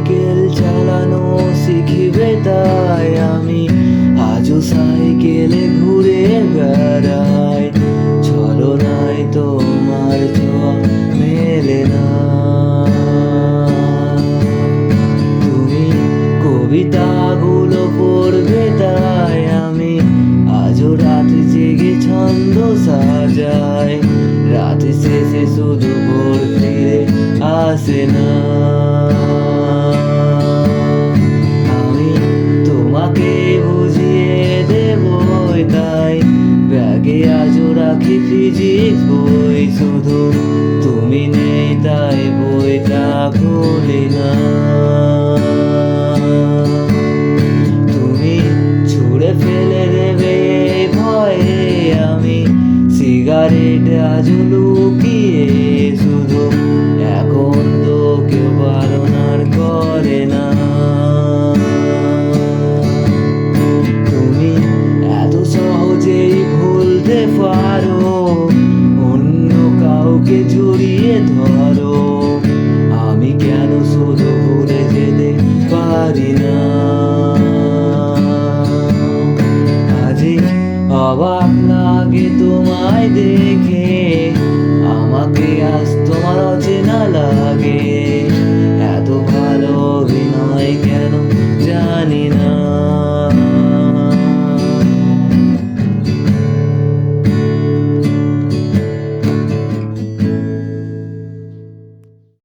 Cycle চালানো শিখিবে তাই আমি। আজও সাইকেলে ঘুরে বেড়াই। চলো নাই তোমার ছোঁয়া মেলে না। তুমি কবিতাগুলো পড়বে তাই আমি। আজও রাত জেগে ছন্দ সাজাই। রাত শেষে শুধু ভোর ফিরে আসে না। তোমাকে বুঝিয়ে দেব তাই ব্যাগে আজও রাখি ফিজিক্স বই, শুধু তুমি নেই তাই বইটা খুলি না। তুমি ছুঁড়ে ফেলে দেবে ভয়ে আমি, সিগারেট আজও অবাক লাগে তোমায় দেখে। আমাকে আজ তোমার অচেনা লাগে। এত ভালো অভিনয় কেন জানি